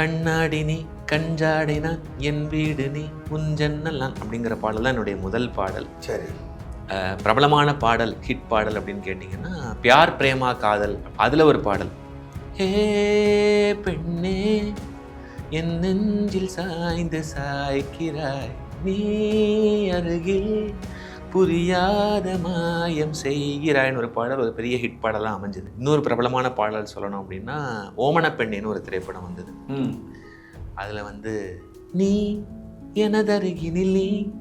கண்ணாடி நீ கஞ்சாடினா என் வீடு நீ நான் அப்படிங்கிற பாடல் தான் என்னுடைய முதல் பாடல். சரி. பிரபலமான பாடல் ஹிட் பாடல் அப்படின்னு கேட்டிங்கன்னா பியார் பிரேமா காதல் அதில் ஒரு பாடல். ஹே பெண்ணே என் நெஞ்சில் சாய்ந்து சாய்க்கிறாய் நீ அருகில் புரியாத மாயம் செய்கிறாய்னு ஒரு பாடல் ஒரு பெரிய ஹிட் பாடலாக அமைஞ்சது. இன்னொரு பிரபலமான பாடல் சொல்லணும் அப்படின்னா ஓமன பெண்ணேன்னு ஒரு திரைப்படம் வந்தது. அதில் வந்து நீ எனதருகினில் நீ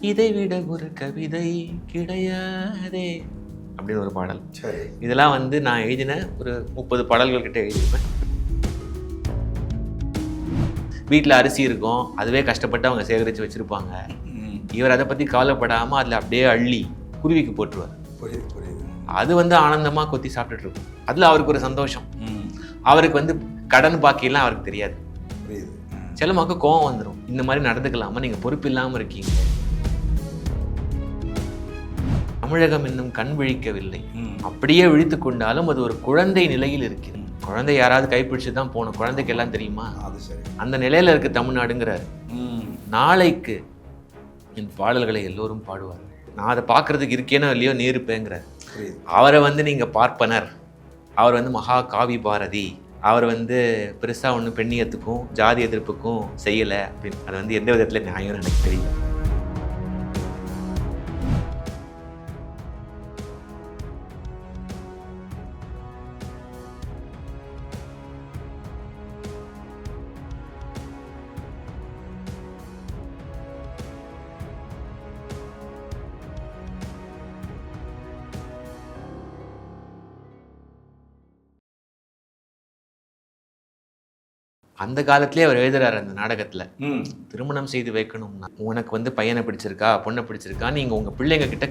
இதைவிட ஒரு கவிதை கிடையாதே அப்படின்னு ஒரு பாடல். சரி. இதெல்லாம் வந்து நான் எழுதின ஒரு முப்பது பாடல்கள் கிட்ட எழுதியிருப்பேன். வீட்டில் அரிசி இருக்கும். அதுவே கஷ்டப்பட்டு அவங்க சேகரித்து வச்சுருப்பாங்க. இவர் அதை பற்றி கவலைப்படாமல் அதில் அப்படியே அள்ளி குருவிக்கு போட்டுருவார். புரியுது புரியுது. அது வந்து ஆனந்தமாக கொத்தி சாப்பிட்டுட்டு இருக்கும். அதில் அவருக்கு ஒரு சந்தோஷம். அவருக்கு வந்து கடன் பாக்கியெல்லாம் அவருக்கு தெரியாது. புரியுது. செல்லமாக்கு கோவம் வந்துடும் இந்த மாதிரி நடந்துக்கலாமா? நீங்கள் பொறுப்பு இல்லாமல் இருக்கீங்க. தமிழகம் இன்னும் கண் விழிக்கவில்லை. அப்படியே விழித்து கொண்டாலும் அது ஒரு குழந்தை நிலையில் இருக்கிறது. குழந்தை யாராவது கைப்பிடிச்சு தான் போகணும். குழந்தைக்கு எல்லாம் தெரியுமா? அந்த நிலையில இருக்கு தமிழ்நாடுங்கிறார். நாளைக்கு என் பாடல்களை எல்லோரும் பாடுவார். நான் அதை பார்க்கறதுக்கு இருக்கேனோ இல்லையோ நீ அவரை வந்து நீங்கள் பார்ப்பனர். அவர் வந்து மகா காவி பாரதி. அவர் வந்து பெருசாக ஒன்றும் பெண்ணியத்துக்கும் ஜாதி எதிர்ப்புக்கும் செய்யலை அப்படின்னு. அது வந்து எந்த விதத்தில் நியாயம்னு எனக்கு தெரியும் அந்த காலத்திலே அவர் எழுதுறாரு அந்த நாடகத்துல. திருமணம் செய்து வைக்கணும்னா உனக்கு வந்து பையனை பிடிச்சிருக்கா பொண்ணை பிடிச்சிருக்கா நீங்க உங்க பிள்ளைங்க கிட்ட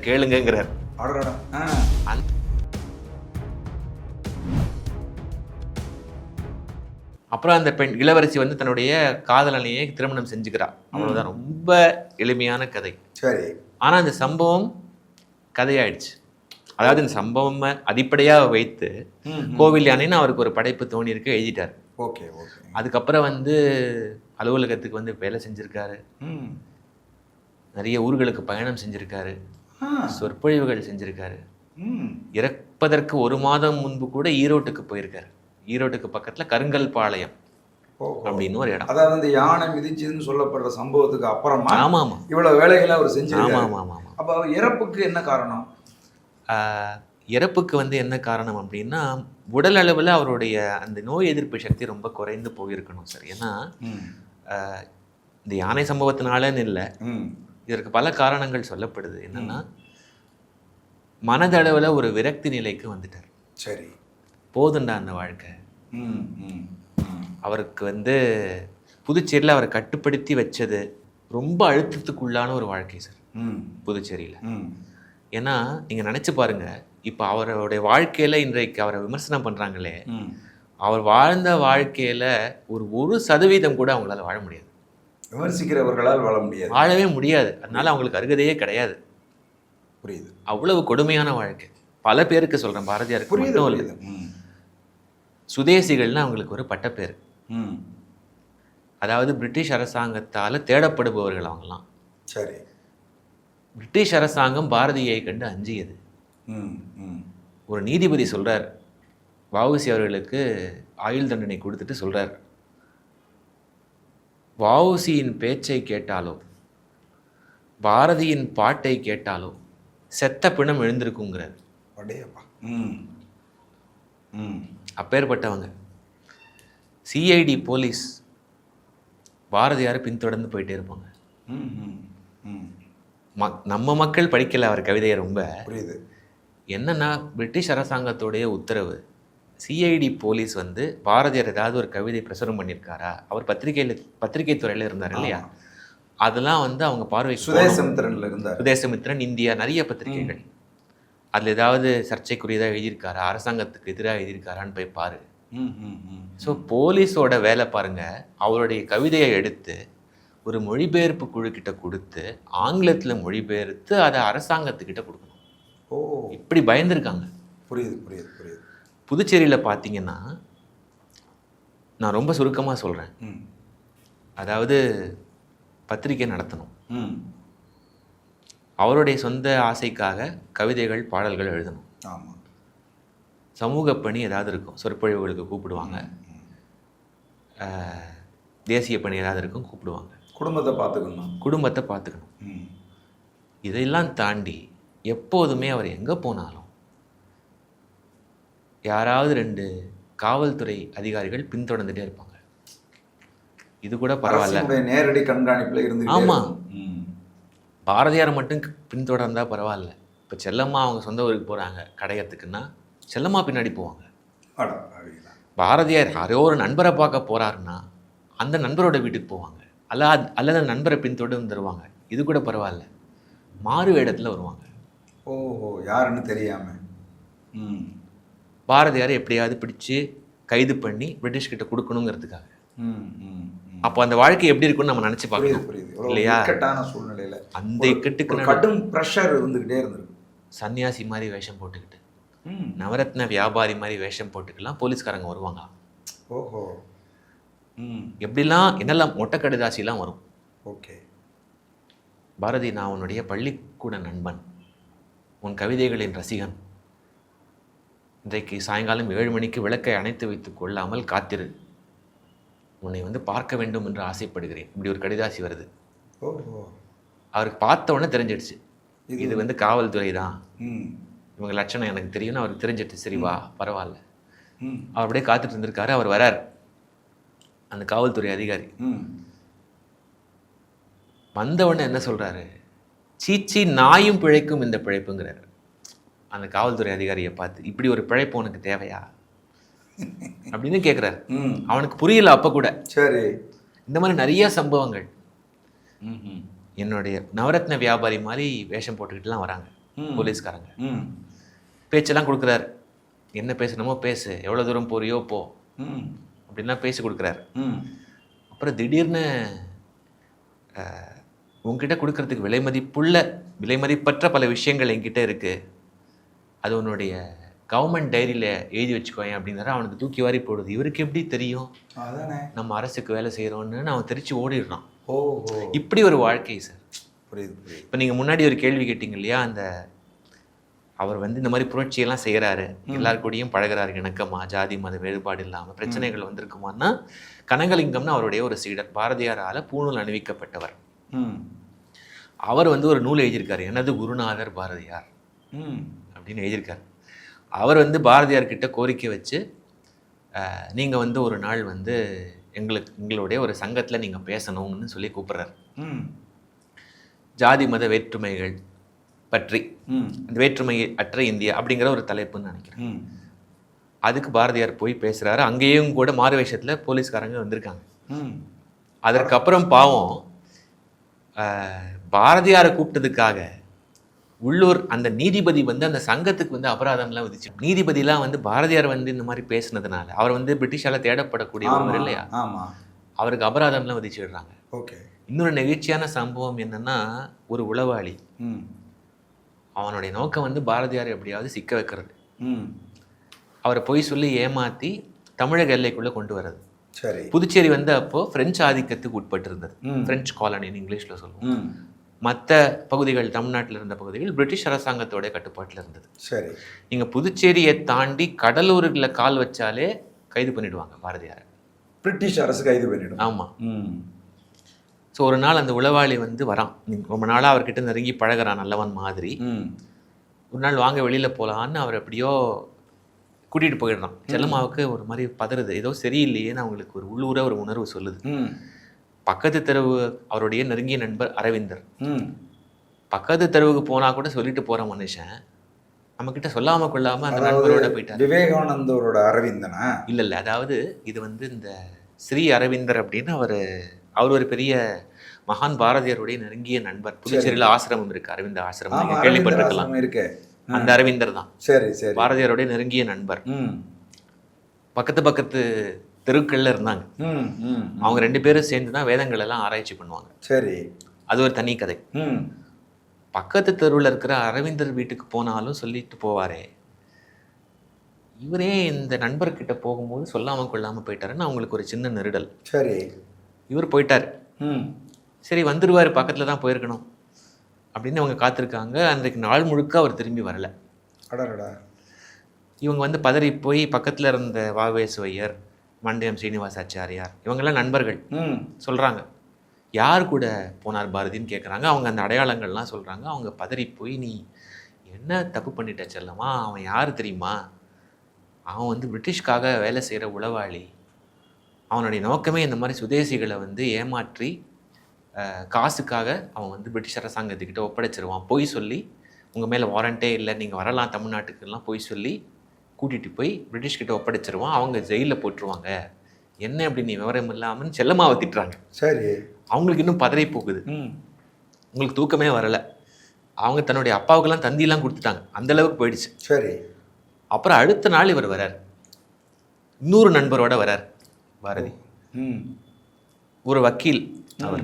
அந்த- அப்புறம் அந்த பெண் இளவரசி வந்து தன்னுடைய காதலனையே திருமணம் செஞ்சுக்கிறா. அவ்வளவுதான். ரொம்ப எளிமையான கதை. சரி. ஆனா இந்த சம்பவம் கதையாயிடுச்சு. அதாவது இந்த சம்பவம் அடிப்படையாக வைத்து கோவில் யானைன்னு அவருக்கு ஒரு படைப்பு தோணியிருக்கு எழுதிட்டார். Okay okay. அதுக்கப்புறம் வந்து அலுவலகத்துக்கு வந்து வேலை செஞ்சிருக்காரு. ம். நிறைய ஊர்களுக்கு பயணம் செஞ்சிருக்காரு. சொற்பொழிவுகள் செஞ்சிருக்காரு. ம். இறப்பதற்கு ஒரு மாதம் முன்பு கூட ஈரோட்டுக்கு போயிருக்காரு. ஈரோட்டுக்கு பக்கத்துல கருங்கல் பாளையம் அப்படின்னு ஒரு இடம். அதாவது இந்த யானை மிதிச்சதுன்னு சொல்லப்படுற சம்பவத்துக்கு அப்புறமா ஆமா ஆமா இவ்வளவு வேலைகளை அவர் ஆமா செஞ்சிருக்காரு. ஆமா ஆமா ஆமா அப்ப அவர் இறப்புக்கு என்ன காரணம்? இறப்புக்கு வந்து என்ன காரணம் அப்படின்னா உடல் அளவில் அவருடைய அந்த நோய் எதிர்ப்பு சக்தி ரொம்ப குறைந்து போயிருக்கணும் சார். ஏன்னா இந்த யானை சம்பவத்தினாலன்னு இல்லை. ம். இதற்கு பல காரணங்கள் சொல்லப்படுது. என்னன்னா மனதளவில் ஒரு விரக்தி நிலைக்கு வந்துட்டார். சரி. போதுண்டா அந்த வாழ்க்கை? ம் ம் ம். அவருக்கு வந்து புதுச்சேரியில் அவரை கட்டுப்படுத்தி வச்சது ரொம்ப அழுத்தத்துக்குள்ளான ஒரு வாழ்க்கை சார். ம். புதுச்சேரியில். ம். ஏன்னா நீங்கள் நினச்சி பாருங்க இப்போ அவருடைய வாழ்க்கையில் இன்றைக்கு அவரை விமர்சனம் பண்ணுறாங்களே அவர் வாழ்ந்த வாழ்க்கையில் ஒரு ஒரு சதவீதம் கூட அவங்களால வாழ முடியாது. விமர்சிக்கிறவர்களால் வாழ முடியாது. வாழவே முடியாது. அதனால அவங்களுக்கு அருகதையே கிடையாது. புரியுது. அவ்வளவு கொடுமையான வாழ்க்கை. பல பேருக்கு சொல்கிறேன் பாரதியாருக்கு புரியுது சுதேசிகள்னு அவங்களுக்கு ஒரு பட்டப்பேர் அதாவது பிரிட்டிஷ் அரசாங்கத்தால் தேடப்படுபவர்கள் அவங்கலாம். சரி. பிரிட்டிஷ் அரசாங்கம் பாரதியை கண்டு அஞ்சியது. ஒரு நீதிபதி சொல்றார். வஉசி அவர்களுக்கு ஆயுள் தண்டனை கொடுத்துட்டு சொல்றார். வஉசியின் பேச்சை கேட்டாலோ பாரதியின் பாட்டை கேட்டாலோ செத்த பிணம் எழுந்திருக்குங்கிறார். அடேப்பா ம் ம். அப்பேற்பட்டவங்க. சிஐடி போலீஸ் பாரதியாரை பின்தொடர்ந்து போயிட்டே இருப்பாங்க. ம் ம் ம். மக் நம்ம மக்கள் படிக்கல அவர் கவிதையை ரொம்ப. புரியுது. என்னன்னா பிரிட்டிஷ் அரசாங்கத்துடைய உத்தரவு சிஐடி போலீஸ் வந்து பாரதியார் ஏதாவது ஒரு கவிதை பிரசுரம் பண்ணியிருக்காரா அவர் பத்திரிகையில் பத்திரிகை துறையில் இருந்தார் இல்லையா? அதெல்லாம் வந்து அவங்க பார்வை சுதேசமித்திரன்ல இருந்தார். சுதேசமித்திரன் இந்தியா நிறைய பத்திரிகைகள். அதில் ஏதாவது சர்ச்சைக்குரியதாக எழுதியிருக்காரா? அரசாங்கத்துக்கு எதிராக எழுதியிருக்காரான்னு போய் பாரு. ஸோ போலீஸோட வேலை பாருங்க. அவருடைய கவிதையை எடுத்து ஒரு மொழிபெயர்ப்பு குழு கிட்ட கொடுத்து ஆங்கிலத்தில் மொழிபெயர்த்து அதை அரசாங்கத்துக்கிட்ட கொடுக்கணும். ஓ. இப்படி பயந்துருக்காங்க. புரியுது புரியுது புரியுது. புதுச்சேரியில் பார்த்தீங்கன்னா நான் ரொம்ப சுருக்கமாக சொல்கிறேன் ம். அதாவது பத்திரிக்கை நடத்தணும். ம். அவருடைய சொந்த ஆசைக்காக கவிதைகள் பாடல்கள் எழுதணும். ஆமாம் சமூக பணி ஏதாவது இருக்கும். சொற்பொழிவுகளுக்கு கூப்பிடுவாங்க. தேசிய பணி ஏதாவது இருக்கும் கூப்பிடுவாங்க. குடும்பத்தை பார்த்துக்கணும்? குடும்பத்தை பார்த்துக்கணும். ம். இதையெல்லாம் தாண்டி எப்போதுமே அவர் எங்கே போனாலும் யாராவது ரெண்டு காவல்துறை அதிகாரிகள் பின்தொடர்ந்துட்டே இருப்பாங்க. இது கூட பரவாயில்ல. நேரடி கண்காணிப்புல இருந்து ஆமா. ம். பாரதியார் மட்டும் பின்தொடர்ந்தா பரவாயில்ல. இப்போ செல்லம்மா அவங்க சொந்த ஊருக்கு போகிறாங்க கடையத்துக்குன்னா செல்லம்மா பின்னாடி போவாங்க. பாரதியார் யாரோ ஒரு நண்பரை பார்க்க போறாருன்னா அந்த நண்பரோட வீட்டுக்கு போவாங்க. அல்ல அல்லது அந்த நண்பரை பின்தொடர்ந்து தருவாங்க இது கூட பரவாயில்ல. மாறு வேடத்தில் வருவாங்க. ஓஹோ யாருன்னு தெரியாம. ம். பாரதியாரை எப்படியாவது பிடிச்சு கைது பண்ணி பிரிட்டிஷ் கிட்ட கொடுக்கணுங்கிறதுக்காக. ம் ம் ம். அப்போ அந்த வாழ்க்கை எப்படி இருக்கும்னு நம்ம நினச்சி பார்க்கணும். புரியுது இல்லையா? இக்கட்டான சூழ்நிலையில. அந்த இக்கட்டுக்கு கடும் ப்ரெஷர் இருந்துகிட்டே இருந்திருக்கு. சன்னியாசி மாதிரி வேஷம் போட்டுக்கிட்டு. ம். நவரத்ன வியாபாரி மாதிரி வேஷம் போட்டுக்கலாம் போலீஸ்காரங்க வருவாங்க. ஓஹோ. ம். எப்படிலாம் என்னெல்லாம் மொட்டை கடிதாசிலாம் வரும். ஓகே. பாரதி நான் உன்னுடைய பள்ளிக்கூட நண்பன். உன் கவிதைகளின் ரசிகன். இன்றைக்கு சாயங்காலம் ஏழு மணிக்கு விளக்கை அணைத்து வைத்துக் கொள்ளாமல் காத்திரு. உன்னை வந்து பார்க்க வேண்டும் என்று ஆசைப்படுகிறேன். இப்படி ஒரு கடிதாசி வருது. அவருக்கு பார்த்த உடனே தெரிஞ்சிடுச்சு. இது- வந்து காவல்துறை தான். இவங்க லட்சணம் எனக்கு தெரியும்னு அவருக்கு தெரிஞ்சிட்டு சரி வா பரவாயில்ல. அவர் அப்படியே காத்துட்டு இருந்திருக்காரு. அவர் வரார். அந்த காவல்துறை அதிகாரி. ம். வந்த உடனே என்ன சொல்றாரு? சீச்சி நாயும் பிழைக்கும் இந்த பிழைப்புங்கிறாரு. அந்த காவல்துறை அதிகாரியை பார்த்து இப்படி ஒரு பிழைப்பு உனக்கு தேவையா? அப்படின்னு கேட்குறாரு ம். அவனுக்கு புரியல அப்போ கூட. சரி. இந்த மாதிரி நிறைய சம்பவங்கள். ம் ம் என்னுடைய நவரத்ன வியாபாரி மாதிரி வேஷம் போட்டுக்கிட்டுலாம் வராங்க. போலீஸ்காரங்க. ம். பேச்செல்லாம் கொடுக்குறாரு. என்ன பேசணுமோ பேசு. எவ்வளோ தூரம் போறியோ போ. ம். அப்படின்லாம் பேசி கொடுக்குறாரு. ம். அப்புறம் திடீர்னு உன்கிட்ட கொடுக்கறதுக்கு விலை மதிப்புள்ள விலை மதிப்பற்ற பல விஷயங்கள் என்கிட்ட இருக்கு. அது உன்னுடைய கவர்மெண்ட் டைரியில் எழுதி வச்சுக்கோயேன் அப்படின்னாரு அவனுக்கு தூக்கி வாரி போடுது. இவருக்கு எப்படி தெரியும்? நம்ம அரசுக்கு வேலை செய்கிறோன்னு அவன் தெரிச்சு ஓடிடுறான். ஓஹோ. இப்படி ஒரு வாழ்க்கை சார் புரியுது இப்போ நீங்கள் முன்னாடி ஒரு கேள்வி கேட்டீங்க இல்லையா? அந்த அவர் வந்து இந்த மாதிரி புரட்சியெல்லாம் செய்கிறாரு எல்லார் கூடயும் பழகுறாரு. இணக்கமா ஜாதி மத வேறுபாடு இல்லாமல் பிரச்சனைகள் வந்திருக்குமான்னா கனகலிங்கம்னு அவருடைய ஒரு சீடர் பாரதியாரால் பூணூல் அணிவிக்கப்பட்டவர். ம். அவர் வந்து ஒரு நூல் எழுதியிருக்காரு. எனது குருநாதர் பாரதியார் ம். அப்படின்னு எழுதியிருக்காரு. அவர் வந்து பாரதியார் கிட்ட கோரிக்கை வச்சு நீங்கள் வந்து ஒரு நாள் வந்து எங்களுக்கு எங்களுடைய ஒரு சங்கத்தில் நீங்கள் பேசணும்னு சொல்லி கூப்பிட்றாரு. ம். ஜாதி மத வேற்றுமைகள் பற்றி ம். அந்த வேற்றுமை அற்ற இந்தியா அப்படிங்கிற ஒரு தலைப்புன்னு நினைக்கிறேன். அதுக்கு பாரதியார் போய் பேசுகிறாரு அங்கேயும் கூட மாறு வேஷத்தில் போலீஸ்காரங்க வந்திருக்காங்க. ம். அதற்கப்புறம் பாவம் பாரதியாரை கூப்பிட்டதுக்காக உள்ளூர் அந்த நீதிபதி வந்து அந்த சங்கத்துக்கு வந்து அபராதம்லாம் விதிச்சு நீதிபதிலாம் வந்து பாரதியார் வந்து இந்த மாதிரி பேசுனதுனால அவர் வந்து பிரிட்டிஷால தேடப்படக்கூடிய ஒருவர் இல்லையா? அவருக்கு அபராதம்லாம் விதிச்சிடுறாங்க. ஓகே. இன்னொரு நெகிழ்ச்சியான சம்பவம் என்னன்னா ஒரு உளவாளி அவனுடைய நோக்கம் வந்து பாரதியார் எப்படியாவது சிக்க வைக்கிறது. அவரை பொய் சொல்லி ஏமாத்தி தமிழக எல்லைக்குள்ள கொண்டு வர்றது. சரி. புதுச்சேரி வந்து அப்போ பிரெஞ்சு ஆதிக்கத்துக்கு உட்பட்டு இருந்தது. பிரெஞ்சு காலனின்னு இங்கிலீஷ்ல சொல்லுவோம். மற்ற பகுதிகள் தமிழ்நாட்டில் இருந்த பகுதிகள் பிரிட்டிஷ் அரசாங்கத்தோட கட்டுப்பாட்டில் இருந்தது. சரி. நீங்க புதுச்சேரியை தாண்டி கடலூரில் கால் வச்சாலே கைது பண்ணிடுவாங்க பாரதியாரை. பிரிட்டிஷ் அரசு கைது பண்ணிடும். ஆமா. ம். ஸோ ஒரு நாள் அந்த உளவாளி வந்து வரான். ரொம்ப நாளா அவர்கிட்ட நெருங்கி பழகுறான் நல்லவன் மாதிரி. ஒரு நாள் வாங்க வெளியில போலான்னு அவர் எப்படியோ கூட்டிட்டு போயிடுறான். செல்லம்மாவுக்கு ஒரு மாதிரி பதறுது. ஏதோ சரியில்லையேன்னு அவங்களுக்கு ஒரு உள்ளூர ஒரு உணர்வு சொல்லுது. பக்கத்து தெருவு அவருடைய நெருங்கிய நண்பர் அரவிந்தர். பக்கத்து தெருவுக்கு போனா கூட சொல்லிட்டு போற மனுஷன். நம்ம கிட்ட சொல்லாம கொள்ளாம அந்த நண்பரோட போயிட்டார். விவேகானந்தரோட அரவிந்தனா? இல்ல இல்ல. அதாவது இது வந்து இந்த ஸ்ரீ அரவிந்தர் அப்படின்னு அவர் அவர் ஒரு பெரிய மகான் பாரதியாருடைய நெருங்கிய நண்பர். புதுச்சேரியில ஆசிரமம் இருக்கு. அரவிந்த ஆசிரமம். கேள்விப்பட்டிருக்கலாம். இருக்கே. அந்த அரவிந்தர் தான். சரி சரி. பாரதியாருடைய நெருங்கிய நண்பர். பக்கத்து பக்கத்து தெருக்கள்ல இருந்தாங்க. அவங்க ரெண்டு பேரும் சேர்ந்து தான் வேதங்கள் எல்லாம் ஆராய்ச்சி பண்ணுவாங்க. சரி. அது ஒரு தனி கதை. ம். பக்கத்து தெருவில் இருக்கிற அரவிந்தர் வீட்டுக்கு போனாலும் சொல்லிட்டு போவாரே. இவரே இந்த நண்பர்கிட்ட போகும்போது சொல்லாமல் கொள்ளாமல் போயிட்டாருன்னு அவங்களுக்கு ஒரு சின்ன நெருடல். சரி. இவர் போயிட்டார். ம். சரி வந்துருவார் பக்கத்தில் தான் போயிருக்கணும். அப்படின்னு அவங்க காத்திருக்காங்க. அன்றைக்கு நாள் முழுக்க அவர் திரும்பி வரல. இவங்க வந்து பதறி போய் பக்கத்தில் இருந்த வாவேசுவையர் மண்டியம் சீனிவாசாச்சாரியார் இவங்கெல்லாம் நண்பர்கள். ம். சொல்கிறாங்க யார் கூட போனார் பாரதின்னு கேட்குறாங்க அவங்க அந்த அடையாளங்கள்லாம் சொல்கிறாங்க அவங்க பதறி போய் நீ என்ன தப்பு பண்ணிட்ட செல்லமா? அவன் யார் தெரியுமா? அவன் வந்து பிரிட்டிஷ்காக வேலை செய்கிற உளவாளி. அவனுடைய நோக்கமே இந்த மாதிரி சுதேசிகளை வந்து ஏமாற்றி காசுக்காக அவன் வந்து பிரிட்டிஷ் அரசாங்கத்துக்கிட்ட ஒப்படைச்சிருவான். பொய் சொல்லி உங்கள் மேலே வாரண்ட்டே இல்லை. நீங்கள் வரலாம் தமிழ்நாட்டுக்கெல்லாம் பொய் சொல்லி கூட்டிகிட்டு போய் பிரிட்டிஷ்கிட்ட ஒப்படைச்சிருவான் அவங்க ஜெயிலில் போட்டுருவாங்க. என்ன அப்படி நீ விவரம் இல்லாமல் செல்லமாவை திட்டுறாங்க. சரி. அவங்களுக்கு இன்னும் பதறி போகுது. ம். உங்களுக்கு தூக்கமே வரல. அவங்க தன்னுடைய அப்பாவுக்கெல்லாம் தந்தியெல்லாம் கொடுத்துட்டாங்க. அந்த அளவுக்கு போயிடுச்சு. சரி. அப்புறம் அடுத்த நாள் இவர் வரார். இன்னொரு நண்பரோட வரார். பாரதி. ம். ஒரு வக்கீல் அவர்.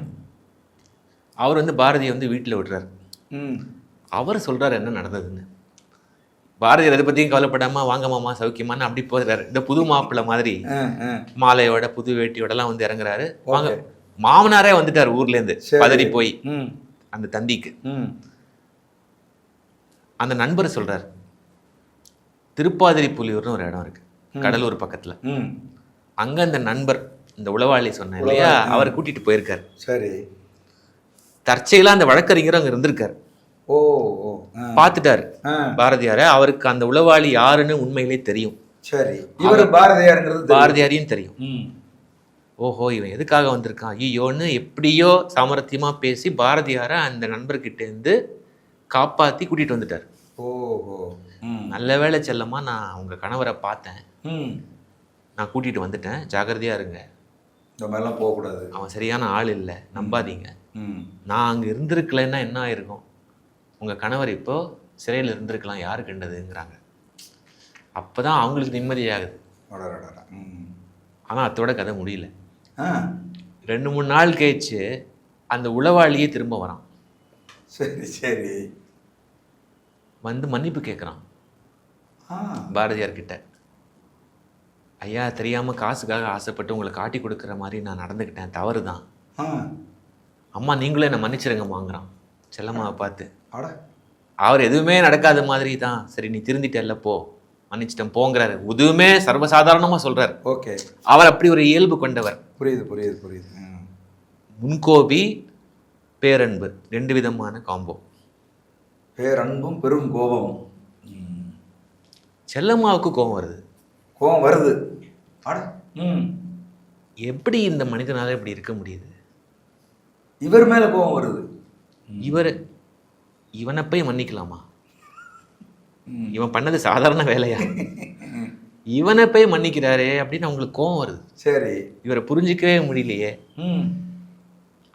அவர் வந்து பாரதியை வந்து வீட்டில் விடுறார். ம். அவர் சொல்றாரு என்ன நடந்ததுன்னு. பாரதியார் எதை பற்றியும் கவலைப்படாம வாங்க மாமா சௌக்கியமான்னு அப்படி போகிறாரு இந்த புது மாப்பிள்ளை மாதிரி மாலையோட புது வேட்டியோடலாம் வந்து இறங்குறாரு. வாங்க. மாமனாரே வந்துட்டார் ஊர்லேருந்து. பதறி போய். அந்த தந்திக்கு அந்த நண்பர் சொல்றார் திருப்பாதிரி புலியூர்னு ஒரு இடம் இருக்கு கடலூர் பக்கத்துல. அங்க அந்த நண்பர் இந்த உளவாளி சொன்னேன் இல்லையா. அவரை கூட்டிட்டு போயிருக்காரு. சரி. தற்செயலா அந்த வழக்கறிஞர் அங்க இருந்திருக்காரு. ஓ பார்த்துட்டாரு. பாரதியார அவருக்கு அந்த உளவாளி யாருன்னு உண்மையிலே தெரியும். சரி. இவர் பாரதியாருங்கிறது. பாரதியாரையும் தெரியும். ஓஹோ இவன் எதுக்காக வந்திருக்கான்? ஐயோன்னு எப்படியோ சாமர்த்தியமா பேசி பாரதியாரை அந்த நண்பர்கிட்ட இருந்து காப்பாத்தி கூட்டிட்டு வந்துட்டார். ஓஹோ. நல்ல வேளை செல்லமா நான் உங்க கணவரை பார்த்தேன். நான் கூட்டிட்டு வந்துட்டேன். ஜாக்கிரதையா இருங்க. இந்த மாதிரிலாம் போகக்கூடாது. அவன் சரியான ஆள் இல்லை. நம்பாதீங்க. நான் அங்கே இருந்திருக்கலைன்னா என்ன ஆயிருக்கும்? உங்கள் கணவர் இப்போ சிறையில் இருந்திருக்கலாம் யாரு கண்டதுங்கிறாங்க. அப்போ தான் அவங்களுக்கு நிம்மதியாகுது. ஆனால் அத்தோட கதை முடியல ரெண்டு மூணு நாள் கழிச்சு அந்த உளவாளியே திரும்ப வரான். சரி சரி. வந்து மன்னிப்பு கேட்குறான் பாரதியார் கிட்ட. ஐயா தெரியாமல் காசுக்காக ஆசைப்பட்டு உங்களை காட்டி கொடுக்குற மாதிரி நான் நடந்துக்கிட்டேன். தவறு தான் அம்மா நீங்களே என்னை மன்னிச்சிருங்கம்மாங்கிறான். செல்லம்மாவை பார்த்து. அவர் எதுவுமே நடக்காத மாதிரி தான் சரி நீ திருந்திட்டல்ல போ. மன்னிச்சிட்டேன் போங்கிறாரு. எதுவுமே சர்வசாதாரணமா சொல்றாரு. ஓகே. அவர் அப்படி ஒரு இயல்பு கொண்டவர். புரியுது புரியுது புரியுது. முன்கோபி பேரன்பு. ரெண்டு விதமான காம்போ பேரன்பும் பெரும் கோபமும். செல்லம்மாவுக்கு கோபம் வருது. கோபம் வருது. எப்படி இந்த மனிதனால இப்படி இருக்க முடியுது? இவர் மேல கோபம் வருது. இவர் இவனை போய் மன்னிக்கலாமா. இவன் பண்ணது சாதாரண வேலையா? இவனை போய் மன்னிக்கிறாரே அப்படின்னு அவங்களுக்கு கோபம் வருது. சரி. இவரை புரிஞ்சிக்கவே முடியலையே.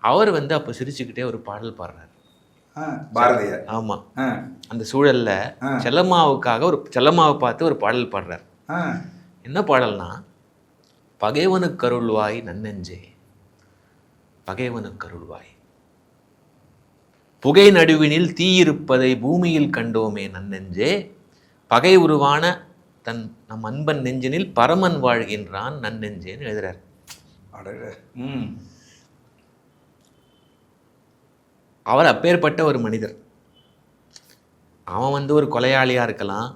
அவர் வந்து அப்போ சிரிச்சுக்கிட்டே ஒரு பாடல் பாடுறாரு. பாரதியார். ஆமா. அந்த சூழல்ல. செல்லம்மாவுக்காக ஒரு செல்லம்மாவை பார்த்து ஒரு பாடல் பாடுறார். என்ன பாடல்னா பகைவனுக்கு அருள்வாய் நன்னெஞ்சே பகைவனுக்கு அருள்வாய் புகை நடுவினில் தீயிருப்பதை பூமியில் கண்டோமே நன்னெஞ்சே. பகை உருவான தன் நம் அன்பன் நெஞ்சினில் பரமன் வாழ்கின்றான் நன்னெஞ்சேன்னு எழுதுறார். அவர் அப்பேற்பட்ட ஒரு மனிதர். அவன் வந்து ஒரு கொலையாளியாக இருக்கலாம்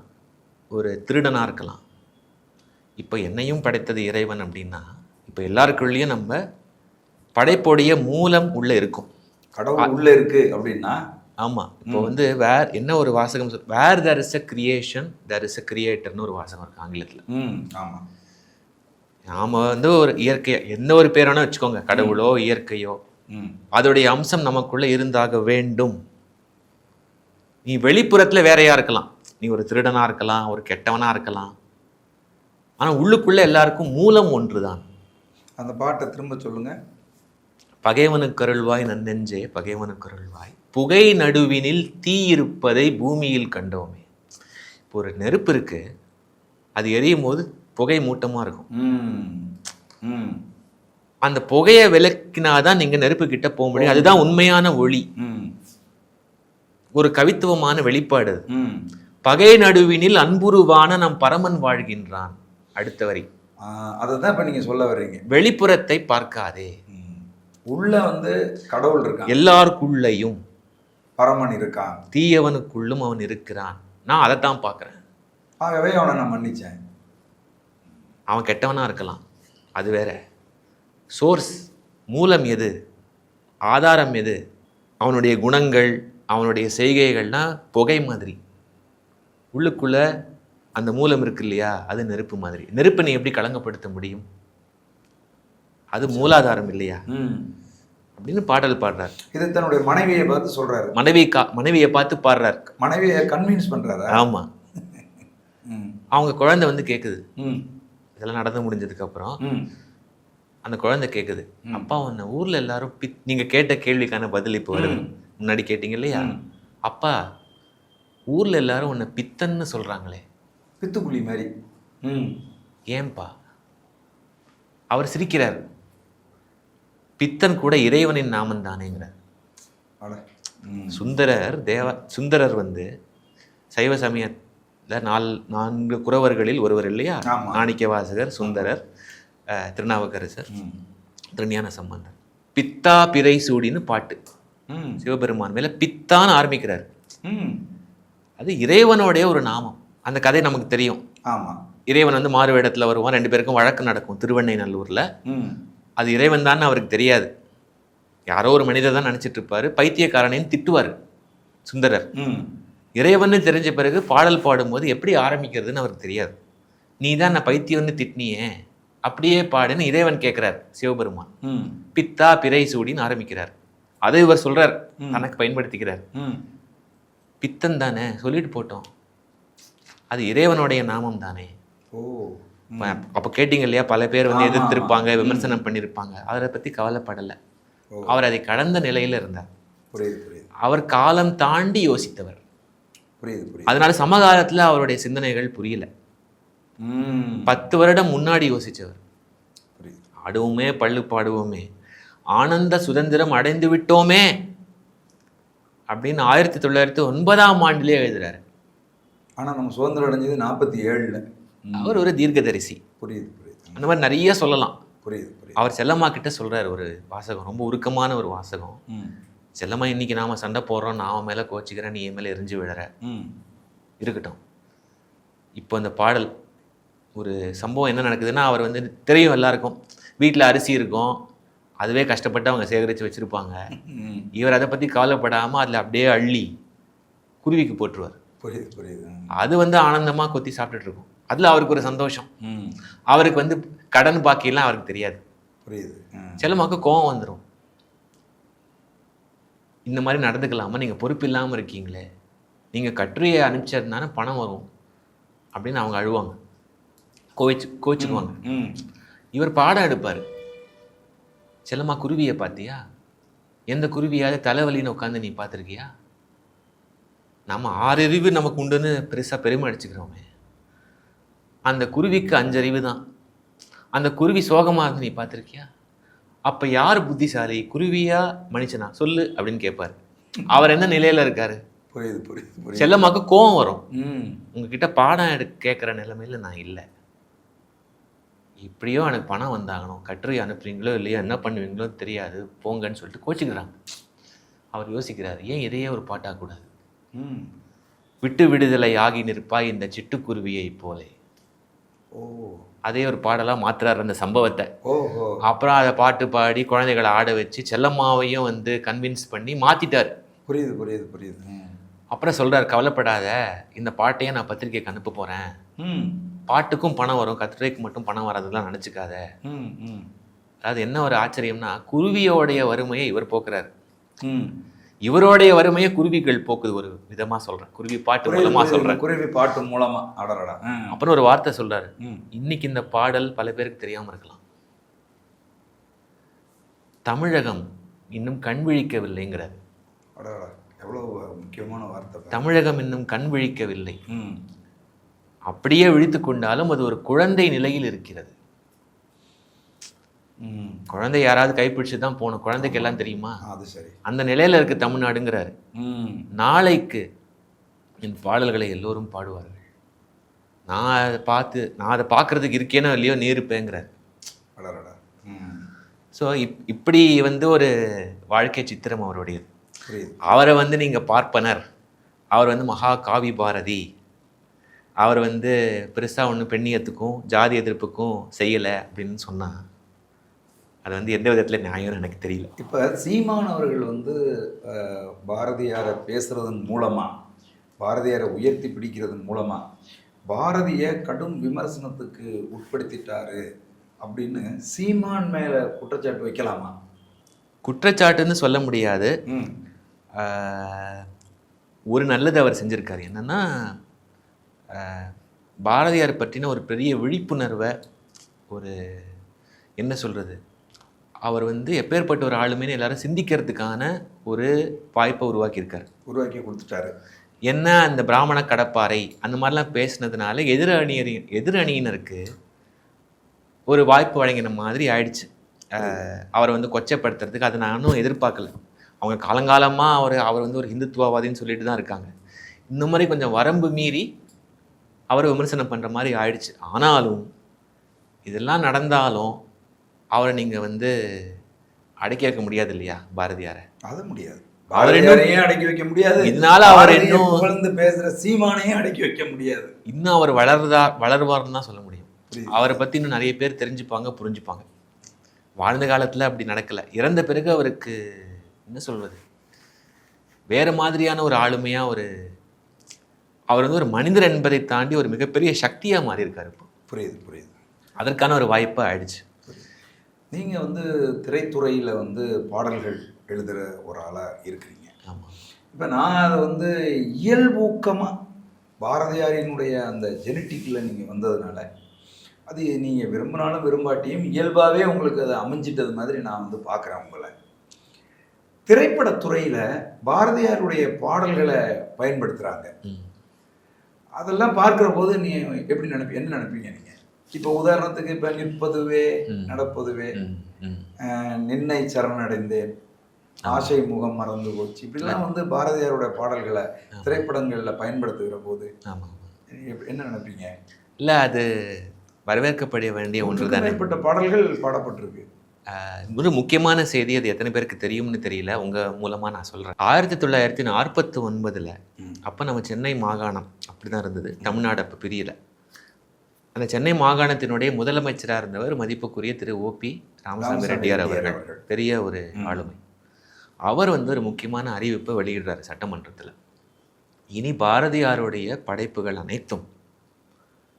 ஒரு திருடனாக இருக்கலாம். இப்போ என்னையும் படைத்தது இறைவன் அப்படின்னா இப்போ எல்லாருக்குள்ளேயும் நம்ம படைப்புடைய மூலம் உள்ளே இருக்கும். கடவுள் உள்ள இருக்கு அப்படின்னா ஆமாம் இப்போ வந்து வேர் என்ன ஒரு வாசகம் சொல் where there is a creation there is a கிரியேட்டர்னு ஒரு வாசகம் இருக்கு ஆங்கிலத்தில். ம் ஆமா. நாம வந்து ஒரு இயற்கை எந்த ஒரு பேர் வேணா வச்சுக்கோங்க. கடவுளோ இயற்கையோ அதோடைய அம்சம் நமக்குள்ள இருந்தாக வேண்டும். நீ வெளிப்புறத்துல வேறையா இருக்கலாம்? நீ ஒரு திருடனா இருக்கலாம் ஒரு கெட்டவனா இருக்கலாம். ஆனா உள்ளுக்குள்ள எல்லாருக்கும் மூலம் ஒன்றுதான். அந்த பாட்டை திரும்ப சொல்லுங்க. பகைவனுக்கு அருள்வாய் நன்னெஞ்சே பகைவனுக்கு அருள்வாய். புகை நடுவினில் தீ இருப்பதை பூமியில் கண்டோமே. இப்போ ஒரு நெருப்பு இருக்கு. அது எரியும் போது புகை மூட்டமா இருக்கும். ம் ம். அந்த புகையை விளக்கினாதான் நீங்க நெருப்பு கிட்ட போக முடியும். அதுதான் உண்மையான ஒளி. ம். ஒரு கவித்துவமான வெளிப்பாடு. பகை நடுவினில் அன்புருவான நம் பரமன் வாழ்கின்றான். அடுத்த வரி. அதை தான் இப்போ நீங்கள் சொல்ல வர்றீங்க. வெளிப்புறத்தை பார்க்காதே. உள்ள வந்து கடவுள் இருக்கான். எல்லாருக்குள்ளேயும் பரமன் இருக்கான். தீயவனுக்குள்ளும் அவன் இருக்கிறான். நான் அதைத்தான் பார்க்குறேன். ஆகவே அவனை நான் மன்னிச்சேன். அவன் கெட்டவனா இருக்கலாம். அது வேற. சோர்ஸ் மூலம் எது? ஆதாரம் எது? அவனுடைய குணங்கள் அவனுடைய செய்கைகள்னா புகை மாதிரி. உள்ளுக்குள்ள அந்த மூலம் இருக்கு இல்லையா? அது நெருப்பு மாதிரி. நெருப்பை நீ எப்படி களங்கப்படுத்த முடியும்? அது மூலாதாரம் இல்லையா? ம். அப்படின்னு பாடல் பாடுறார். இது தன்னுடைய மனைவியை பார்த்து சொல்றாரு. மனைவி கா மனைவியை பார்த்து பாடுறார். மனைவியை கன்வின்ஸ் பண்றாரா? ஆமா. ம். அவங்க குழந்தை வந்து கேட்குது ம். இதெல்லாம் நடந்து முடிஞ்சதுக்கு அப்புறம் ம். அந்த குழந்தை கேட்குது அப்பா உன்னை ஊர்ல எல்லாரும் பித் நீங்க கேட்ட கேள்விக்கான பதில் இப்போ வருது. முன்னாடி கேட்டீங்க இல்லையா. அப்பா ஊர்ல எல்லாரும் உன்னை பித்தன்னு சொல்றாங்களே. பித்துக்குழி மாதிரி. ம். ஏன்பா? அவர் சிரிக்கிறார். பித்தன் கூட இறைவனின் நாமம் தானேங்கிறார் சுந்தரர் தேவ சுந்தரர் வந்து சைவ சமயத்துல நால் நான்கு குறவர்களில் ஒருவர் இல்லையா? ஆமா. மாணிக்க வாசகர் சுந்தரர் திருநாவுக்கரசர் திருஞான சம்பந்தர். பித்தா பிறை சூடின்னு பாட்டு. ம். சிவபெருமான் மேல பித்தான்னு ஆரம்பிக்கிறார். ம். அது இறைவனுடைய ஒரு நாமம். அந்த கதை நமக்கு தெரியும். ஆமாம் இறைவன் வந்து மாறு வேடத்துல வருவான் ரெண்டு பேருக்கும் வழக்கு நடக்கும் திருவண்ணை நல்லூர்ல. ம். அது இறைவன் தான் அவருக்கு தெரியாது. யாரோ ஒரு மனிதர் தான் நினைச்சிட்டு இருப்பாரு. பைத்தியக்காரனையும் திட்டுவார். சுந்தரர். ம். இறைவன்னு தெரிஞ்ச பிறகு பாடல் பாடும்போது எப்படி ஆரம்பிக்கிறதுன்னு அவருக்கு தெரியாது. நீ தான் நான் பைத்தியம்னு திட்டினியே. அப்படியே பாடுன்னு இறைவன் கேட்கிறார் சிவபெருமான். ம். பித்தா பிறை சூடின்னு ஆரம்பிக்கிறார். அதை இவர் சொல்றார். தனக்கு பயன்படுத்திக்கிறார். ம். பித்தன் தானே? சொல்லிட்டு போட்டோம். அது இறைவனுடைய நாமம் தானே? ஓ. அப்ப- கேட்டீங்க இல்லையா பல பேர் வந்து எதிர்த்திருப்பாங்க. விமர்சனம் பண்ணியிருப்பாங்க அதை பத்தி கவலைப்படல. அவர் அதை கடந்த நிலையில இருந்தார். புரியுது புரியுது. அவர் காலம் தாண்டி யோசித்தவர். புரியுது புரியுது. அதனால சமகாலத்துல அவருடைய சிந்தனைகள் புரியல. பத்து வருடம் முன்னாடி யோசிச்சவர். புரியுது. ஆடுவோமே பள்ளு பாடுவோமே. ஆனந்த சுதந்திரம் அடைந்து விட்டோமே. அப்படின்னு ஆயிரத்தி தொள்ளாயிரத்தி ஒன்பதாம் ஆண்டிலே எழுதுறாரு. ஆனா நம்ம சுதந்திரம் அடைஞ்சது நாற்பத்தி ஏழுல. அவர் ஒரு தீர்க்கதரிசி. புரியுது புரியுது. அந்த மாதிரி நிறைய சொல்லலாம். புரியுது புரியுது. அவர் செல்லம்மா கிட்ட சொல்றாரு ஒரு வாசகம் ரொம்ப உருக்கமான ஒரு வாசகம். செல்லம்மா இன்னைக்கு நாம சண்டை போடுறோம் நான் அவன் மேல கோச்சிக்கிறேன் நீ என் மேல எரிஞ்சு விழற. இருக்கட்டும். இப்போ இந்த பாடல் ஒரு சம்பவம் என்ன நடக்குதுன்னா அவர் வந்து தெரியும் எல்லாருக்கும். வீட்டில் அரிசி இருக்கும் அதுவே கஷ்டப்பட்டு அவங்க சேகரித்து வச்சுருப்பாங்க. இவர் அதை பற்றி கவலைப்படாமல் அதில் அப்படியே அள்ளி குருவிக்கு போட்டுருவார். புரியுது புரியுது. அது வந்து ஆனந்தமாக கொத்தி சாப்பிட்டுட்டு இருக்கும். அதில் அவருக்கு ஒரு சந்தோஷம். அவருக்கு வந்து கடன் பாக்கியெல்லாம் அவருக்கு தெரியாது. புரியுது. செல்லமாக்கு கோவம் வந்துடும் இந்த மாதிரி நடந்துக்கலாமா? நீங்கள் பொறுப்பு இல்லாமல் இருக்கீங்களே. நீங்கள் கட்டுரையை அனுப்பிச்சதுனால பணம் வரும் அப்படின்னு அவங்க அழுவாங்க. கோவிச்சு கோச்சுக்குவாங்க ம் இவர் பாடம் எடுப்பார். செல்லம்மா குருவியை பார்த்தியா? எந்த குருவியாவது தலைவலின்னு உட்காந்து நீ பார்த்துருக்கியா? நம்ம ஆறறிவு நமக்கு உண்டுன்னு பெருசாக பெருமை அடிச்சுக்கிறோமே. அந்த குருவிக்கு அஞ்சறிவு தான் அந்த குருவி சோகமாக இருந்து நீ பார்த்துருக்கியா? அப்போ யார் புத்திசாலி? குருவியா மனுஷனா? சொல்லு அப்படின்னு கேட்பாரு அவர் என்ன நிலையில இருக்காரு? புரியுது புரியுது செல்லம்மாக்கு கோவம் வரும். ம். உங்ககிட்ட பாடம் எடு கேட்குற நிலைமையில நான் இல்லை. இப்படியோ எனக்கு பணம் வந்தாகணும். கட்டுரை அனுப்புறீங்களோ இல்லையோ என்ன பண்ணுவீங்களோ தெரியாது. போங்கன்னு சொல்லிட்டு கோச்சிக்கிறாங்க அவர் யோசிக்கிறார் ஏன் இதையே ஒரு பாட்டாக்கூடாது ம். விட்டு விடுதலை ஆகி நிற்பாய் இந்த சிட்டுக்குருவியை போலே. அதே ஒரு பாடலாக மாத்துறாரு அந்த சம்பவத்தை. அப்புறம் அதை பாட்டு பாடி குழந்தைகளை ஆட வச்சு செல்லம்மாவையும் வந்து கன்வின்ஸ் பண்ணி மாத்திட்டார். புரியுது புரியுது புரியுது. அப்புறம் சொல்றாரு கவலைப்படாத இந்த பாட்டையே நான் பத்திரிக்கைக்கு அனுப்ப போறேன். ம். பாட்டுக்கும் பணம் வரும் கட்டுரைக்கு மட்டும் பணம் வராதுலாம் நினச்சிக்காத. அதாவது என்ன ஒரு ஆச்சரியம்னா குருவியோடைய வறுமையை இவர் போக்குறாரு. ம். இவருடைய வறுமையை குருவிகள் போக்குது ஒரு விதமா சொல்றேன். குருவி பாட்டு மூலமா. சொல்றேன். குருவி பாட்டு மூலமா. அடடடா. ம். அப்புறம் ஒரு வார்த்தை சொல்றாரு. இன்னைக்கு இந்த பாடல் பல பேருக்கு தெரியாம இருக்கலாம். தமிழகம் இன்னும் கண் விழிக்கவில்லைங்கிறார். எவ்வளோ முக்கியமான வார்த்தை. தமிழகம் இன்னும் கண் விழிக்கவில்லை. அப்படியே விழித்து கொண்டாலும் அது ஒரு குழந்தை நிலையில் இருக்கிறது. குழந்தை யாராவது கைப்பிடிச்சு தான் போகணும். குழந்தைக்கு எல்லாம் தெரியுமா? அது சரி. அந்த நிலையில இருக்கு தமிழ்நாடுங்கிறாரு. ம். நாளைக்கு என் பாடல்களை எல்லோரும் பாடுவார்கள். நான் அதை பார்த்து நான் அதை பார்க்கறதுக்கு இருக்கேனோ இல்லையோ நீ இருப்பேங்கிறார் ஸோ இப் இப்படி வந்து ஒரு வாழ்க்கை சித்திரம் அவருடையது. அவரை வந்து நீங்கள் பார்ப்பனர். அவர் வந்து மகா காவி பாரதி. அவர் வந்து பெருசாக ஒன்றும் பெண்ணியத்துக்கும் ஜாதி எதிர்ப்புக்கும் செய்யலை அப்படின்னு சொன்னால் அது வந்து எந்த விதத்தில் நியாயம்னு எனக்கு தெரியல. இப்போ சீமான் அவர்கள் வந்து பாரதியாரை பேசுறதன் மூலமா பாரதியாரை உயர்த்தி பிடிக்கிறதன் மூலமா பாரதிய கடும் விமர்சனத்துக்கு உட்படுத்திட்டாரு அப்படின்னு சீமான் மேல குற்றச்சாட்டு வைக்கலாமா? குற்றச்சாட்டுன்னு சொல்ல முடியாது. ஒரு நல்லது அவர் செஞ்சுருக்காரு. என்னன்னா பாரதியார் பற்றின ஒரு பெரிய விழிப்புணர்வை ஒரு என்ன சொல்கிறது அவர் வந்து எப்பேற்பட்ட ஒரு ஆளுமைன்னு எல்லாரும் சிந்திக்கிறதுக்கான ஒரு வாய்ப்பை உருவாக்கியிருக்காரு. உருவாக்கி கொடுத்துட்டாரு. என்ன அந்த பிராமண கடப்பாறை அந்த மாதிரிலாம் பேசினதுனால எதிர் அணியரின் எதிர் அணியினருக்கு ஒரு வாய்ப்பு வழங்கின மாதிரி ஆயிடுச்சு. அவரை வந்து கொச்சைப்படுத்துறதுக்கு அதை நானும் எதிர்பார்க்கல. அவங்க காலங்காலமாக அவர் அவர் வந்து ஒரு ஹிந்துத்துவவாதின்னு சொல்லிட்டு தான் இருக்காங்க. இந்த மாதிரி கொஞ்சம் வரம்பு மீறி அவரை விமர்சனம் பண்ணுற மாதிரி ஆயிடுச்சு. ஆனாலும் இதெல்லாம் நடந்தாலும் அவரை நீங்கள் வந்து அடக்கி வைக்க முடியாது இல்லையா பாரதியாரை? அது முடியாது. பாரதியாரையும் அடக்கி வைக்க முடியாது. இதனால அவர் இன்னும் புகழ்ந்து பேசுற சீமானையும் அடக்கி வைக்க முடியாது. இன்னும் அவர் வளர்றதா வளருவார்னு தான் சொல்ல முடியும். அவரை பற்றி இன்னும் நிறைய பேர் தெரிஞ்சுப்பாங்க புரிஞ்சுப்பாங்க. வாழ்ந்த காலத்தில் அப்படி நடக்கலை. இறந்த பிறகு அவருக்கு என்ன சொல்வது? வேற மாதிரியான ஒரு ஆளுமையாக ஒரு அவர் வந்து ஒரு மனிதர் என்பதை தாண்டி ஒரு மிகப்பெரிய சக்தியாக மாறி இருக்காரு இப்போ. புரியுது புரியுது. அதற்கான ஒரு வாய்ப்பாக ஆயிடுச்சு. நீங்க வந்து திரைத்துறையில வந்து பாடல்கள் எழுதுற ஒரு ஆளா இருக்கிறீங்க. ஆமாம் இப்போ நான் அதை வந்து இயல்பூக்கமாக பாரதியாரினுடைய அந்த ஜெனட்டிக்கில் நீங்கள் வந்ததுனால அது நீங்கள் விரும்பினாலும் விரும்பாட்டியும் இயல்பாகவே உங்களுக்கு அது அமைஞ்சிட்டது மாதிரி நான் வந்து பார்க்குறேன் உங்களை. திரைப்படத்துறையில் பாரதியாருடைய பாடல்களை பயன்படுத்துகிறாங்க அதெல்லாம் பார்க்குற போது நீ எப்படி நினைப்பி என்ன நினைப்பீங்க நீங்கள் இப்போ உதாரணத்துக்கு இப்போ நிற்பதுவே. நடப்பதுவே நின்னை சரணடைந்தேன். ஆசை முகம் மறந்து போச்சு. இப்படிலாம் வந்து பாரதியாரோட பாடல்களை திரைப்படங்களில் பயன்படுத்துகிற போது என்ன நினைப்பீங்க? இல்லை அது வரவேற்கப்பட வேண்டிய ஒன்று தானே. பாடல்கள் பாடப்பட்டிருக்கு. ஒரு முக்கியமான செய்தி அது எத்தனை பேருக்கு தெரியும்னு தெரியல. உங்கள் மூலமாக நான் சொல்கிறேன் ஆயிரத்தி தொள்ளாயிரத்தி நாற்பத்தி ஒன்பதில். அப்போ நம்ம சென்னை மாகாணம் அப்படி தான் இருந்தது. தமிழ்நாடு அப்போ பிரியல. அந்த சென்னை மாகாணத்தினுடைய முதலமைச்சராக இருந்தவர் மதிப்புக்குரிய திரு ஓபி ராமசாமி ரெட்டியார் அவர்கள். பெரிய ஒரு. ஆளுமை. அவர் வந்து ஒரு முக்கியமான அறிவிப்பை வெளியிடுறார் சட்டமன்றத்தில். இனி பாரதியாருடைய படைப்புகள் அனைத்தும்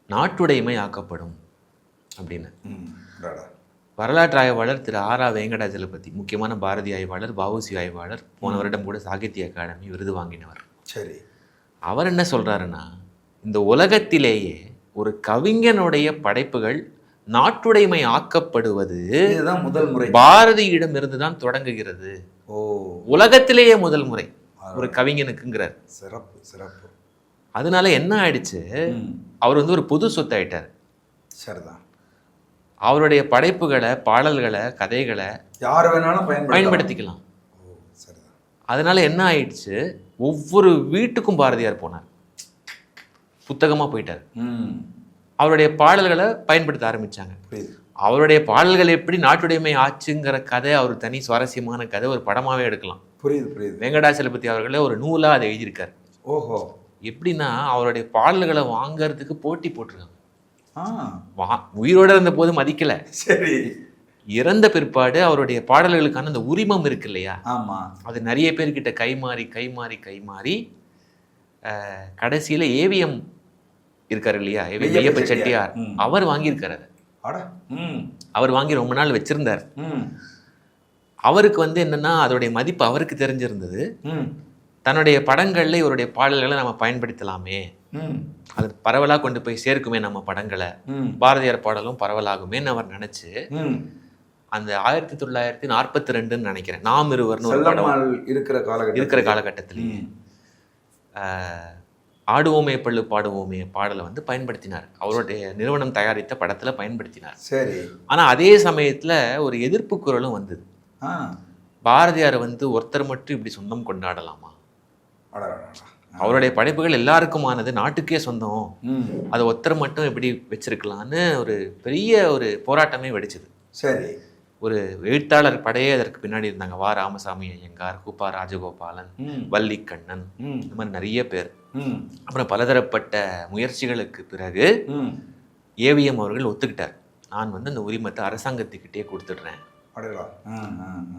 நாட்டுடைமை ஆக்கப்படும் அப்படின்னு. வரலாற்று ஆய்வாளர் திரு ஆரா வெங்கடாஜலபதி முக்கியமான பாரதி ஆய்வாளர் வஉசி ஆய்வாளர் போன வருடம் கூட சாகித்ய அகாடமி விருது வாங்கினவர். சரி. அவர் என்ன சொல்றாருன்னா இந்த உலகத்திலேயே ஒரு கவிஞனுடைய படைப்புகள் நாட்டுடைமை ஆக்கப்படுவது இதுதான் முதல் முறை. பாரதியிடம் இருந்து தான் தொடங்குகிறது. ஓ. உலகத்திலேயே முதல் முறை ஒரு கவிஞனுக்குங்கிறார். சிறப்பு சிறப்பு. அதனால என்ன ஆயிடுச்சு? அவர் வந்து ஒரு பொது சொத்து ஆயிட்டார் சரிதான். அவருடைய படைப்புகளை பாடல்களை கதைகளை யார் வேணாலும் பயன்படுத்த பயன்படுத்திக்கலாம். அதனால என்ன ஆயிடுச்சு? ஒவ்வொரு வீட்டுக்கும் பாரதியார் போனார். புத்தகமாக போயிட்டார். ம். அவருடைய பாடல்களை பயன்படுத்த ஆரம்பிச்சாங்க. புரியுது. அவருடைய பாடல்கள் எப்படி நாட்டுடைமை ஆச்சுங்கிற கதை அவர் தனி சுவாரஸ்யமான கதை ஒரு படமாவே எடுக்கலாம். புரியுது புரியுது. வெங்கடாச்சலபதி அவர்களே ஒரு நூலாக அதை எழுதியிருக்கார். ஓஹோ. எப்படின்னா அவருடைய பாடல்களை வாங்கறதுக்கு போட்டி போட்டிருக்காங்க. உயிரோட இருந்த போது மதிக்கல. சரி. இறந்த பிற்பாடு அவருடைய பாடல்களுக்கான அந்த உரிமம் இருக்கு இல்லையா? ஆமா. அது நிறைய பேர்கிட்ட கை மாறி கை மாறி கை மாறி கடைசியில ஏவிஎம் இருக்காரு இல்லையா? ஏவி ஐயப்ப செட்டியார். அவர் வாங்கியிருக்காரு அவர் வாங்கி ரொம்ப நாள் வச்சிருந்தார். அவருக்கு வந்து என்னன்னா அதோடைய மதிப்பு அவருக்கு தெரிஞ்சிருந்தது. தன்னுடைய படங்கள்ல இவருடைய பாடல்களை நம்ம பயன்படுத்தலாமே. அது பரவலாக கொண்டு போய் சேர்க்குமே நம்ம படங்களை. பாரதியார் பாடலும் பரவலாகுமேன்னு அவர் நினைச்சு அந்த ஆயிரத்தி தொள்ளாயிரத்தி நாற்பத்தி ரெண்டுன்னு நினைக்கிறேன். நாம் இருவர்னு இருக்கிற காலகட்டம் இருக்கிற காலகட்டத்திலேயே. ஆடுவோமே பள்ளு பாடுவோமே பாடலை வந்து பயன்படுத்தினார். அவருடைய நிறுவனம் தயாரித்த படத்துல பயன்படுத்தினார். சரி. ஆனா அதே சமயத்துல ஒரு எதிர்ப்பு குரலும் வந்தது. பாரதியார் வந்து ஒருத்தர் மட்டும் இப்படி சொந்தம் கொண்டாடலாமா. அவருடைய படைப்புகள் எல்லாருக்குமானது நாட்டுக்கே சொந்தம். அதை ஒருத்தர் மட்டும் எப்படி வச்சிருக்கலான்னு ஒரு பெரிய ஒரு போராட்டமே வெடிச்சது. சரி. ஒரு எழுத்தாளர் படையே அதற்கு பின்னாடி இருந்தாங்க. வா ராமசாமி ஐயங்கார் கூப்பா ராஜகோபாலன் வள்ளிக்கண்ணன் இந்த மாதிரி நிறைய பேர். அப்புறம் பலதரப்பட்ட முயற்சிகளுக்கு பிறகு ஏவிஎம் அவர்கள் ஒத்துக்கிட்டார். நான் வந்து அந்த உரிமத்தை அரசாங்கத்துக்கிட்டே கொடுத்துடுறேன்.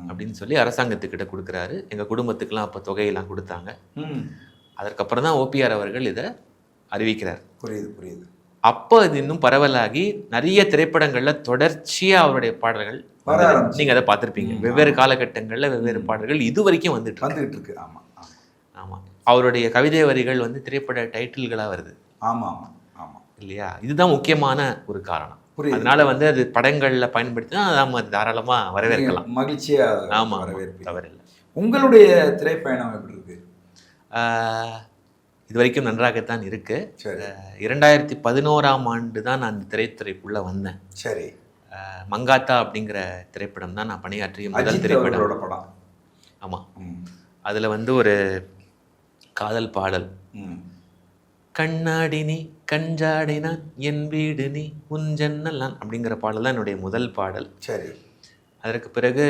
அப்படின்னு சொல்லி அரசாங்கத்துக்கிட்ட கொடுக்குறாரு. எங்கள் குடும்பத்துக்கெல்லாம் அப்போ தொகையெல்லாம் கொடுத்தாங்க. அதற்கப்புறம் தான் ஓபிஆர் அவர்கள் இதை அறிவிக்கிறார். புரியுது புரியுது. அப்போ இது இன்னும் பரவலாகி நிறைய திரைப்படங்கள்ல தொடர்ச்சியா அவருடைய பாடல்கள். நீங்க அதை பார்த்திருப்பீங்க. வெவ்வேறு காலகட்டங்கள்ல வெவ்வேறு பாடல்கள் இது வரைக்கும் வந்துட்டு. வந்துகிட்டு இருக்கு ஆமா. ஆமா. அவருடைய கவிதை வரிகள் வந்து திரைப்பட டைட்டில்களா வருது. ஆமா ஆமா ஆமா. இல்லையா? இதுதான் முக்கியமான ஒரு காரணம். அதனால வந்து அது படங்கள்ல பயன்படுத்தினா நாம அது தாராளமா வரவேற்கலாம். நீங்க மகிழ்ச்சியா அதை ஆமா வரவேற்பீங்க. தவறில்லை. உங்களுடைய திரைப்பயணம் எப்படி இருக்கு? இது வரைக்கும் நன்றாகத்தான் இருக்கு. இரண்டாயிரத்தி பதினோராம் ஆண்டு தான் நான் திரைத்துறைக்குள்ள வந்தேன். சரி. மங்காத்தா அப்படிங்கிற திரைப்படம் தான் நான் பணியாற்றிய முதல் திரைப்படம். படம். ஆமா. ம். அதுல வந்து ஒரு காதல் பாடல். கண்ணாடி நீ கஞ்சாடி நான் என் வீடு நீ உன் ஜன்னல் நான் அப்படிங்கிற பாடல் தான் என்னுடைய முதல் பாடல். சரி. அதற்கு பிறகு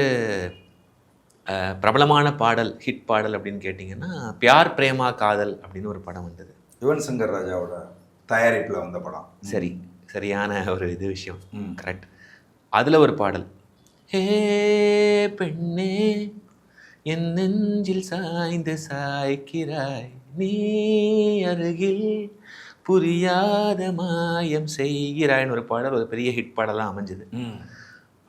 பிரபலமான பாடல் ஹிட் பாடல் அப்படின்னு கேட்டிங்கன்னா பியார் பிரேமா காதல் அப்படின்னு ஒரு படம் வந்தது. யுவன் சங்கர் ராஜாவோட தயாரிப்புல வந்த படம். சரி சரியான ஒரு இது விஷயம். கரெக்ட் அதில் ஒரு பாடல். ஹே பெண்ணே என் நெஞ்சில் சாய்ந்து சாய்க்கிறாய். நீ அருகில் புரியாத மாயம் செய்கிறாய்னு ஒரு பாடல் ஒரு பெரிய ஹிட் பாடலாக அமைஞ்சுது.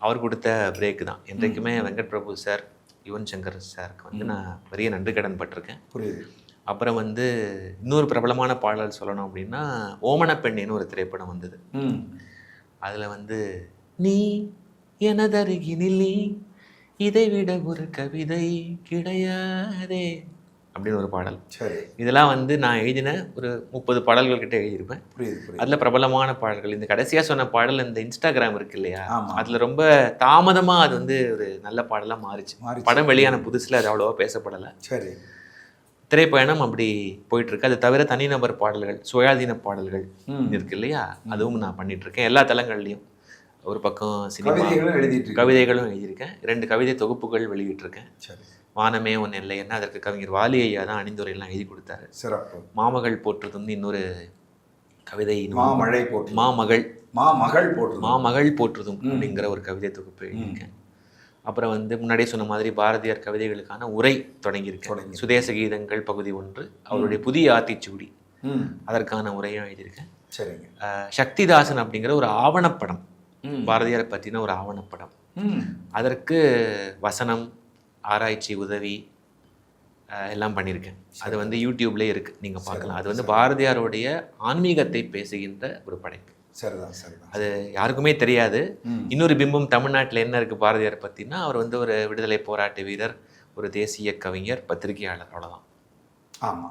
அவர் கொடுத்த பிரேக் தான். என்றைக்குமே வெங்கட் பிரபு சார் யுவன் சங்கர் சாருக்கு வந்து நான் பெரிய நன்றி கடன் பட்டிருக்கேன். புரியுது. அப்புறம் வந்து இன்னொரு பிரபலமான பாடல் சொல்லணும் அப்படின்னா ஓமன பெண்ணின்னு ஒரு திரைப்படம் வந்தது. அதில் வந்து நீ எனதருகினில் நீ. இதைவிட ஒரு கவிதை கிடையாதே. அப்படின்னு ஒரு பாடல். சரி. இதெல்லாம் வந்து நான் எழுதின ஒரு முப்பது பாடல்கள் கிட்ட எழுதியிருப்பேன். புரியுது அதில் பிரபலமான பாடல்கள். இந்த கடைசியாக சொன்ன பாடல் இந்த இன்ஸ்டாகிராம் இருக்கு இல்லையா. அதில் ரொம்ப தாமதமாக அது வந்து ஒரு நல்ல பாடலாக மாறிச்சு. படம் வெளியான புதுசில் அது அவ்வளோவா பேசப்படலை. சரி. திரைப்பயணம் அப்படி போயிட்டு இருக்கு அது தவிர தனிநபர் பாடல்கள் சுயாதீன பாடல்கள் இருக்கு இல்லையா? அதுவும் நான் பண்ணிட்டு இருக்கேன் எல்லா தளங்கள்லையும். ஒரு பக்கம் சினிமா கவிதைகளும் எழுதிட்டு கவிதைகளும் எழுதியிருக்கேன். ரெண்டு கவிதை தொகுப்புகள் வெளியிட்டிருக்கேன். சரி. வானமே ஒன் இல்லை என்ன? அதற்கு கவிஞர் வாலி ஐயா தான் அணிந்துரையெல்லாம் எழுதி கொடுத்தாரு. சிறப்பு. மாமகள் போற்றுதும்னு இன்னொரு கவிதை. மாமழை போட்டு மாமகள். மாமகள் போட்டு மாமகள் போற்றுதும். அப்படிங்கிற ஒரு கவிதை தொகுப்பு எழுதியிருக்கேன். அப்புறம் வந்து முன்னாடியே சொன்ன மாதிரி பாரதியார் கவிதைகளுக்கான உரை தொடங்கியிருக்கேன். தொடங்கி சுதேச கீதங்கள் பகுதி ஒன்று அவருடைய புதிய ஆத்திச்சூடி. அதற்கான உரையும் எழுதியிருக்கேன். சரிங்க. சக்திதாசன் அப்படிங்கிற ஒரு ஆவணப்படம் பாரதியாரை பற்றின ஒரு ஆவணப்படம். அதற்கு வசனம் ஆராய்ச்சி உதவி எல்லாம் பண்ணியிருக்கேன். அது வந்து யூடியூப்லேயே இருக்குது நீங்கள் பார்க்கலாம். அது வந்து பாரதியாருடைய ஆன்மீகத்தை பேசுகின்ற ஒரு படைப்பு. சரிதான் சரிதான். அது யாருக்குமே தெரியாது. இன்னொரு பிம்பம் தமிழ்நாட்டில் என்ன இருக்குது பாரதியார் பற்றினா அவர் வந்து ஒரு விடுதலை போராட்ட வீரர் ஒரு தேசிய கவிஞர் பத்திரிகையாளர் அவ்வளோதான் ஆமா.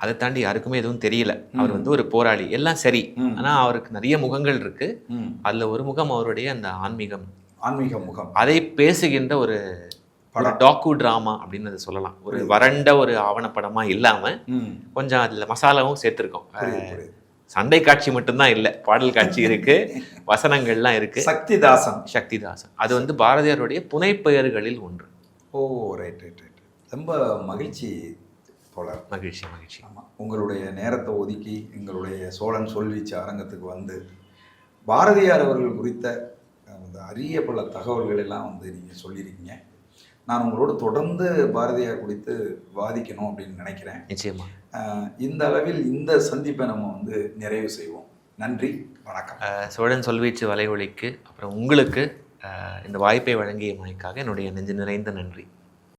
அதை தாண்டி யாருக்குமே எதுவும் தெரியல. அவர் வந்து ஒரு போராளி. எல்லாம் சரி. ம். ஆனால் அவருக்கு நிறைய முகங்கள் இருக்கு. அதில் ஒரு முகம் அவருடைய அந்த ஆன்மீகம். ஆன்மீக முகம். அதை பேசுகின்ற ஒரு டாக்கு டிராமா அப்படின்னு அதை சொல்லலாம். ஒரு வறண்ட ஒரு ஆவணப்படமா இல்லாம கொஞ்சம் அதுல மசாலாவும் சேர்த்திருக்கோம். சண்டை காட்சி மட்டும்தான் இல்லை. பாடல் காட்சி இருக்கு. வசனங்கள்லாம் இருக்கு. சக்திதாசன். சக்திதாசன். அது வந்து பாரதியாருடைய புனைப்பெயர்களில் ஒன்று. ஓ ரைட் ரைட் ரைட் ரொம்ப மகிழ்ச்சி தோழர் மகிழ்ச்சி மகிழ்ச்சி. ஆமாம் உங்களுடைய நேரத்தை ஒதுக்கி எங்களுடைய சோழன் சொல்வீச்சு அரங்கத்துக்கு வந்து பாரதியார் அவர்கள் குறித்த அந்த அரிய பல தகவல்கள் எல்லாம் வந்து நீங்கள் சொல்லியிருக்கீங்க நான் உங்களோட தொடர்ந்து பாரதியார் குறித்து வாதிக்கணும் அப்படின்னு நினைக்கிறேன். நிச்சயமா. இந்த அளவில் இந்த சந்திப்பை நம்ம வந்து நிறைவு செய்வோம். நன்றி வணக்கம். சோழன் சொல்வீச்சு வலைவலிக்கு அப்புறம் உங்களுக்கு இந்த வாய்ப்பை வழங்கியமைக்காக என்னுடைய நெஞ்சு நிறைந்த நன்றி.